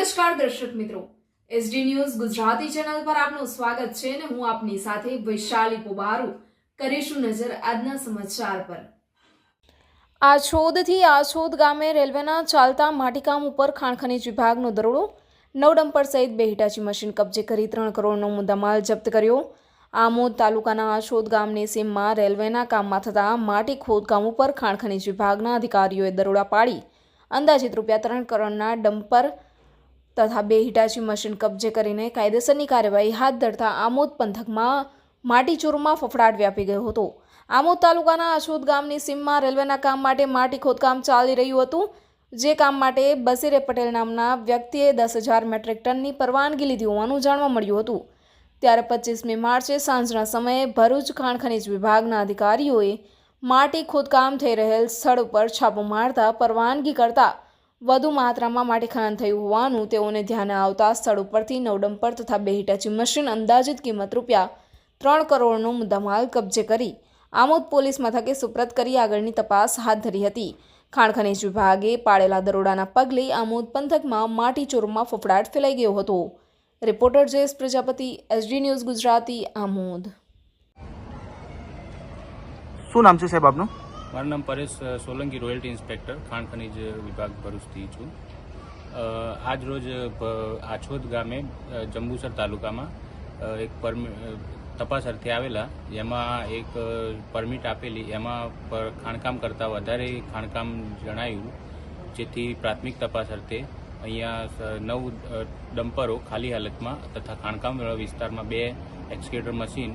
નમસ્કાર દર્શક મિત્રો. એસડી ન્યૂઝ ગુજરાતી ચેનલ પર આપનું સ્વાગત છે અને હું આપની સાથે વૈશાલી પોબારુ કરીશું નજર આજના સમાચાર પર. આછોદથી આછોદ ગામે રેલવેના ચાલતા માટીકામ ઉપર ખાણ ખનીજ વિભાગનો દરોડો. નવ ડમ્પર સહિત બે હિટાચી મશીન કબજે કરી ત્રણ કરોડનો મુદ્દામાલ જપ્ત કર્યો. આમોદ તાલુકાના આછોદ ગામની સીમમાં રેલવેના કામમાં થતા માટી ખોદકામ ઉપર ખાણ ખનીજ વિભાગના અધિકારીઓએ દરોડા પાડી. અંદાજિત રૂપિયા ત્રણ કરોડના ડમ્પર તથા બે હિટાચી મશીન કબજે કરીને કાયદેસરની કાર્યવાહી હાથ ધરતા આમોદ પંથકમાં માટીચોરમાં ફફડાટ વ્યાપી ગયો હતો. આમોદ તાલુકાના અશોદ ગામની સીમમાં રેલવેના કામ માટે માટી ખોદકામ ચાલી રહ્યું હતું, જે કામ માટે બસીરે પટેલ નામના વ્યક્તિએ દસ હજાર મેટ્રિક ટનની પરવાનગી લીધી હોવાનું જાણવા મળ્યું હતું. ત્યારે પચીસમી માર્ચે સાંજના સમયે ભરૂચ ખાણ ખનીજ વિભાગના અધિકારીઓએ માટી ખોદકામ થઈ રહેલ સ્થળ ઉપર છાપો મારતા પરવાનગી કરતા વધુ માત્રામાં માટી ખનન થયું હોવાનું તેઓને ધ્યાને આવતા સ્થળ ઉપરથી નવ તથા બે હિટાચી મશીન અંદાજિત કિંમત રૂપિયા ત્રણ કરોડનો મુદ્દામાલ કબજે કરી. આમોદ પોલીસ મથકે સુપ્રત કરી આગળની તપાસ હાથ ધરી હતી. ખાણ ખનીજ વિભાગે પાડેલા દરોડાના પગલે આમોદ પંથકમાં માટી ચોરમાં ફફડાટ ફેલાઈ ગયો હતો. Reporter Jayesh Prajapati, SD news Gujarati, Amod. શું નામ છે સાહેબ આપનું? મારું નામ પરેશ સોલંકી રોયલ્ટી ઇન્સ્પેક્ટર, ખાણ ખનીજ વિભાગ ભરૂચથી છું. આજરોજ આજ રોજ આછોદ ગામે જંબુસર તાલુકામાં એક તપાસ અર્થે આવેલા, જેમાં એક પરમિટ આપેલી, એમાં પર- ખાણકામ કરતાં વધારે ખાણકામ જણાયું, જેથી પ્રાથમિક તપાસ અર્થે અહીંયા નવ ડમ્પરો ખાલી હાલતમાં તથા ખાણકામ વિસ્તારમાં બે એક્સકેટર મશીન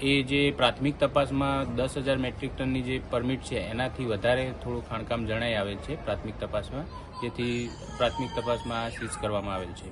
એ જે પ્રાથમિક તપાસમાં દસ હજાર મેટ્રિક ટનની જે પરમિટ છે, એનાથી વધારે થોડું ખાણકામ જણાઈ આવેલ છે પ્રાથમિક તપાસમાં, જેથી પ્રાથમિક તપાસમાં સીઝ કરવામાં આવેલ છે.